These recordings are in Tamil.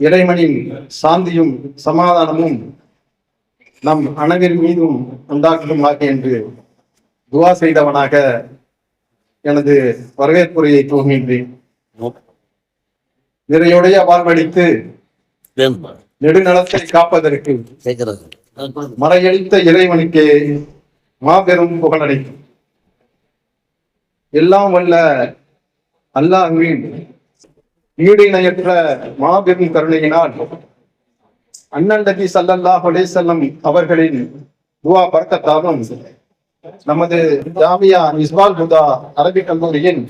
இறைவனின் சாந்தியும் சமாதானமும் நம் அனைவர் மீதும் உண்டாக்குமாக என்று துவா செய்தவனாக எனது வரவேற்புரையை துவங்குகின்றேன். நிறையுடைய வாழ்வழித்து நெடுநலத்தை காப்பதற்கு கேட்கறது மறையளித்த இறைவனுக்கே மாபெரும் புகழடைக்கும் எல்லாம் வல்ல அல்லாஹுவின் ஈடிணையற்ற மாபெரும் கருணையினால் அண்ணன் நபி ஸல்லல்லாஹு அவர்களின் துவா பறக்கத்தாலும் நமது ஜாமியா இஸ்பால் புதா அரபிக் கல்லூரியின்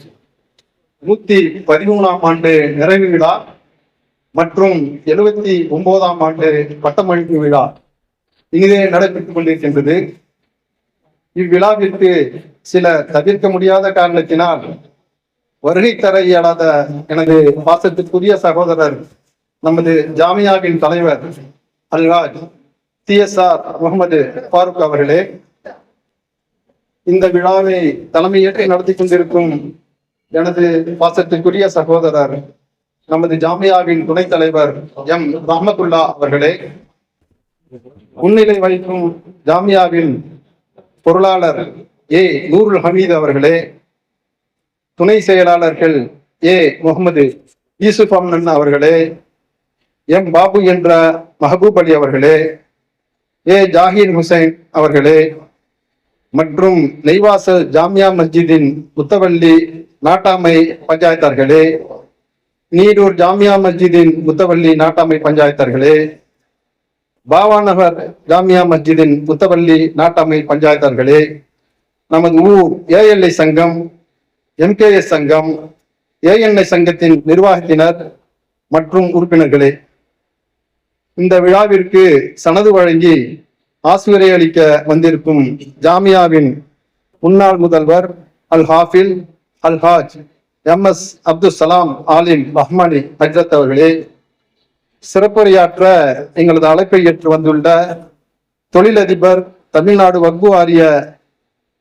நூத்தி பதிமூணாம் ஆண்டு நிறைவு விழா மற்றும் எழுபத்தி ஒன்பதாம் ஆண்டு பட்டமளிப்பு விழா இங்கே நடைபெற்றுக் கொண்டிருக்கின்றது. இவ்விழாவிற்கு சில தவிர்க்க முடியாத காரணத்தினால் வருகை தர இயலாத எனது பாசத்திற்குரிய சகோதரர் நமது ஜாமியாவின் தலைவர் Alhaj T S R Mohammed Farooq அவர்களே இந்த விழாவை தலைமையேற்று நடத்தி கொண்டிருக்கும் எனது பாசத்திற்குரிய சகோதரர் நமது ஜாமியாவின் துணைத் தலைவர் எம். ரஹமத்துல்லா அவர்களே முன்னிலை வகிக்கும் ஜாமியாவின் பொருளாளர் ஏ. நூருல் ஹமீத் அவர்களே துணை செயலாளர்கள் ஏ. முகமது யூசுப் அம்னன் அவர்களே எம். பாபு என்ற மஹபூப் அலி அவர்களே ஏ. ஜாகிர் ஹுசைன் அவர்களே மற்றும் நெய்வாசல் ஜாமியா மஸ்ஜிதின் முத்தவள்ளி நாட்டாமை பஞ்சாயத்தார்களே நீரூர் ஜாமியா மஸ்ஜிதின் முத்தவள்ளி நாட்டாமை பஞ்சாயத்தார்களே பாவாநகர் ஜாமியா மஸ்ஜிதின் முத்தவள்ளி நாட்டாமை பஞ்சாயத்தார்களே நமது ஊர் ஏஎல்ஐ சங்கம் எம்கேஎஸ் சங்கம் ஏஎன்ஐ சங்கத்தின் நிர்வாகத்தினர் மற்றும் உறுப்பினர்களே இந்த விழாவிற்கு சனது வழங்கி ஆசிரியரை அளிக்க வந்திருக்கும் ஜாமியாவின் முன்னாள் முதல்வர் அல் ஹாஃபில் அல் ஹாஜ் எம் எஸ் அப்துல் சலாம் ஆலிம் ரஹ்மானி ஹஜ்ரத் அவர்களே சிறப்புரையாற்ற எங்களது அழைப்பை ஏற்று வந்துள்ள தொழிலதிபர் தமிழ்நாடு வக்பு வாரிய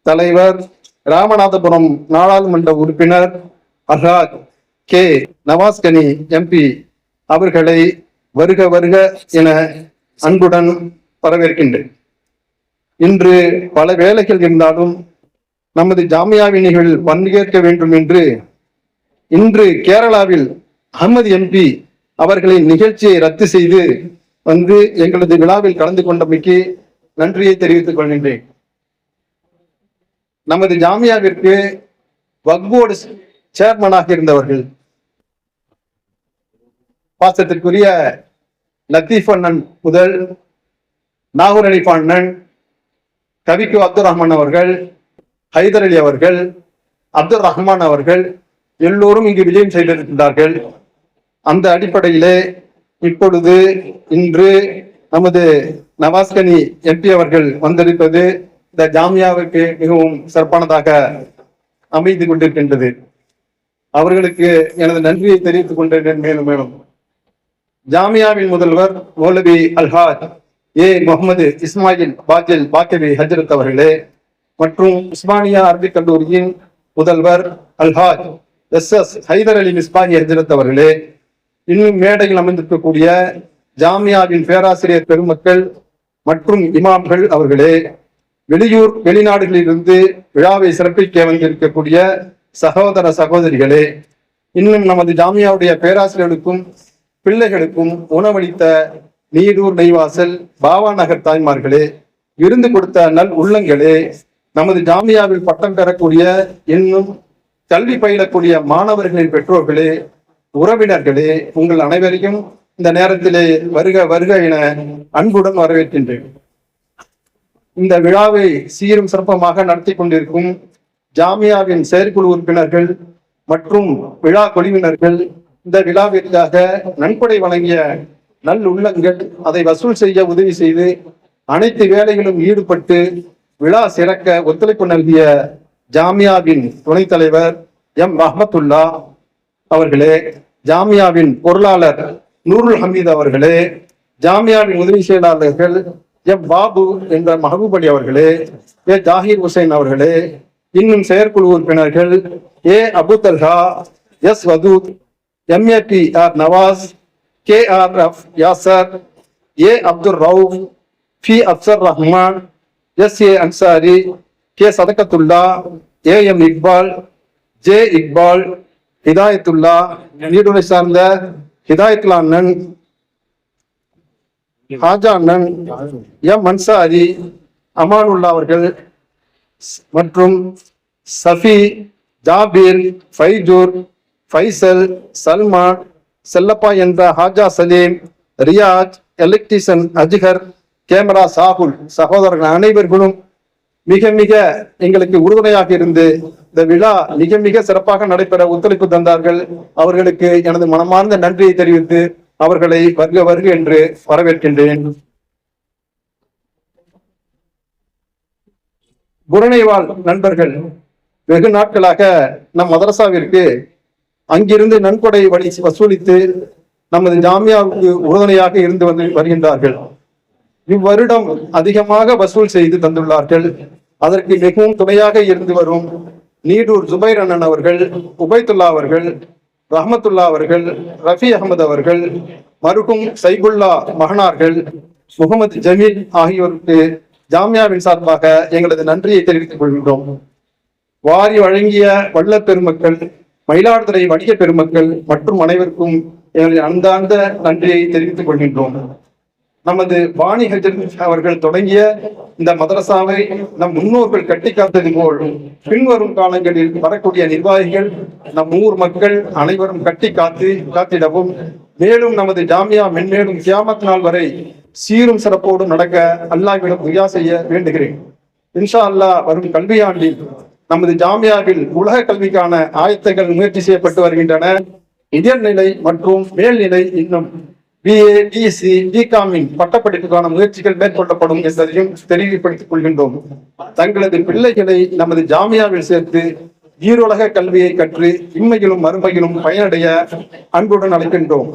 தலைவர் ராமநாதபுரம் நாடாளுமன்ற உறுப்பினர் அசாத் கே. நவாஸ்கனி எம்பி அவர்களை வருக வருக என அன்புடன் வரவேற்கின்றேன். இன்று பல வேலைகள் இருந்தாலும் நமது ஜாமியாவினிகள் பங்கேற்க வேண்டும் என்று இன்று கேரளாவில் அகமது எம்பி அவர்களின் நிகழ்ச்சியை ரத்து செய்து வந்து எங்களது விழாவில் கலந்து கொண்டமைக்கு நன்றியை தெரிவித்துக் கொள்கின்றேன். நமது ஜாமியாவிற்கு வக்போர்டு சேர்மனாக இருந்தவர்கள் பாசத்திற்குரிய லத்தீப் அண்ணன் முதல் நாகூர் அலி அண்ணன் கவிக்கு அப்துல் ரஹ்மான் அவர்கள் ஹைதர் அலி அவர்கள் அப்துல் ரஹ்மான் அவர்கள் எல்லோரும் இங்கு விஜயம் செய்திருக்கின்றார்கள். அந்த அடிப்படையிலே இப்பொழுது இன்று நமது நவாஸ்கனி எம்பி அவர்கள் வந்திருப்பது இந்த ஜாமியாவிற்கு மிகவும் சிறப்பானதாக அமைந்து கொண்டிருக்கின்றது. அவர்களுக்கு எனது நன்றியை தெரிவித்துக் கொண்டிருக்கிறேன் மேலும் மேலும். ஜாமியாவின் முதல்வர் மௌலவி அல்ஹாஜ் ஏ. முகமது இஸ்மாயில் பாஜில் பாக்கவி ஹஜரத் அவர்களே மற்றும் உஸ்மானியா அரபிக் கல்லூரியின் முதல்வர் அல்ஹாஜ் எஸ். எஸ். ஹைதர் அலி மிஸ்பானி ஹஜரத் அவர்களே இன்னும் மேடையில் அமைந்திருக்கக்கூடிய ஜாமியாவின் பேராசிரியர் பெருமக்கள் மற்றும் இமாம்கள் அவர்களே வெளியூர் வெளிநாடுகளிலிருந்து விழாவை சிறப்பிக்க வந்திருக்கக்கூடிய சகோதர சகோதரிகளே இன்னும் நமது ஜாமியாவுடைய பேராசிரியர்களுக்கும் பிள்ளைகளுக்கும் உணவளித்த நீரூர் நெய்வாசல் பாவா நகர் தாய்மார்களே விருந்து கொடுத்த நல் உள்ளங்களே நமது ஜாமியாவில் பட்டம் பெறக்கூடிய இன்னும் கல்வி பயிலக்கூடிய மாணவர்களின் பெற்றோர்களே உறவினர்களே உங்கள் அனைவரையும் இந்த நேரத்திலே வருக வருக என அன்புடன் வரவேற்கின்றேன். இந்த விழாவை சீரும் சிறப்பமாக நடத்தி கொண்டிருக்கும் ஜாமியாவின் செயற்குழு உறுப்பினர்கள் மற்றும் விழா குழுவினர்கள் இந்த விழாவிற்காக நன்கொடை வழங்கிய நல்லுள்ளங்கள் அதை வசூல் செய்ய உதவி செய்து அனைத்து வேலைகளும் ஈடுபட்டு விழா சிறக்க ஒத்துழைப்பு நல்கிய ஜாமியாவின் துணைத் தலைவர் எம் ரஹமத்துல்லா அவர்களே ஜாமியாவின் பொருளாளர் நூருல் ஹமீத் அவர்களே ஜாமியாவின் உதவி செயலாளர்கள் எம் பாபு என்ற மஹபூப் அலி அவர்களே ஏ ஜாகிர் ஹுசைன் அவர்களே இன்னும் செயற்குழு உறுப்பினர்கள் A Abu Talha S Wadood MAP R Nawaz K R F Yasar A Abdul Rauf P Afsar Rahman S A Ansari K Sadathullah A M Iqbal J Iqbal Hidayathullah நீடுரை சார்ந்த ஹிதாயத்துல்லா அண்ணன் ஹாஜா அண்ணன் எம். அன்சாரி அமானுல்லா அவர்கள் மற்றும் சஃபி ஜாபீர் ஃபைஜூர் ஃபைசல் சல்மான் செல்லப்பா என்ற ஹாஜா சலீம் ரியாஜ் எலக்ட்ரிஷியன் அஜ்ஹர் கேமரா சாகுல் சகோதரர்கள் அனைவர்களும் மிக மிக எங்களுக்கு உறுதுணையாக இருந்து இந்த விழா மிக மிக சிறப்பாக நடைபெற ஒத்துழைப்பு தந்தார்கள். அவர்களுக்கு எனது மனமார்ந்த நன்றியை தெரிவித்து அவர்களை வருக வருக என்று வரவேற்கின்றேன். புறணைவாழ் நண்பர்கள் வெகு நாட்களாக நம் மதரசாவிற்கு அங்கிருந்து நன்கொடை வழி வசூலித்து நமது ஜாமியாவுக்கு உறுதுணையாக இருந்து வந்து வருகின்றார்கள். இவ்வருடம் அதிகமாக வசூல் செய்து தந்துள்ளார்கள். அதற்கு மிகவும் துணையாக இருந்து வரும் நீடூர் ஜுபைர் அண்ணன் அவர்கள் உபைத்துல்லா அவர்கள் ரஹமத்துல்லா அவர்கள் ரஃபி அகமது அவர்கள் மருகும் சைபுல்லா மகனார்கள் முகமது ஜமீல் ஆகியோருக்கு ஜாமியாவின் சார்பாக எங்களது நன்றியை தெரிவித்துக் கொள்கின்றோம். வாரி வழங்கிய வள்ளல் பெருமக்கள் மயிலாடுதுறை வணிக பெருமக்கள் மற்றும் அனைவருக்கும் எங்களின் அந்தாந்த நன்றியை தெரிவித்துக் கொள்கின்றோம். நமது வாணி ஹஜரத் அவர்கள் தொடங்கிய இந்த மதரசாவை நம் முன்னோர்கள் கட்டி காத்தது போல் பின்வரும் காலங்களில் வரக்கூடிய நிர்வாகிகள் நம் ஊர் மக்கள் அனைவரும் கட்டி காத்து காத்திடவும் மேலும் நமது ஜாமியா மென்மேலும் கியாமத் நாள் வரை சீரும் சிறப்போடும் நடக்க அல்லாஹ்விடம் உயா செய்ய வேண்டுகிறேன். இன்ஷா அல்லாஹ் வரும் கல்வியாண்டில் நமது ஜாமியாவில் உலக கல்விக்கான ஆயத்தங்கள் முயற்சி செய்யப்பட்டு வருகின்றன. நிலை மற்றும் மேல்நிலை இன்னும் பிஏ பிஎஸ்சி பிகாமின் பட்டப்படிப்புக்கான முயற்சிகள் மேற்கொள்ளப்படும் என்பதையும் தெளிவுபடுத்திக் கொள்கின்றோம். தங்களது பிள்ளைகளை நமது ஜாமியாவில் சேர்த்து ஈரோலக கல்வியை கற்று இன்மையிலும் மறுமையிலும் பயனடைய அன்புடன் அழைக்கின்றோம்.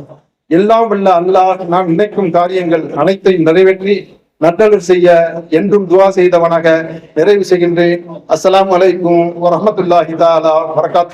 எல்லாம் வல்ல அல்லாஹ் நாம் நினைக்கும் காரியங்கள் அனைத்தையும் நிறைவேற்றி நட்டலர் செய்ய என்றும் துவா செய்தவனாக நிறைவு செய்கின்றேன். அஸ்லாம் வலைக்கும் வரமத்துல்லாஹி தாலா வரகாத்து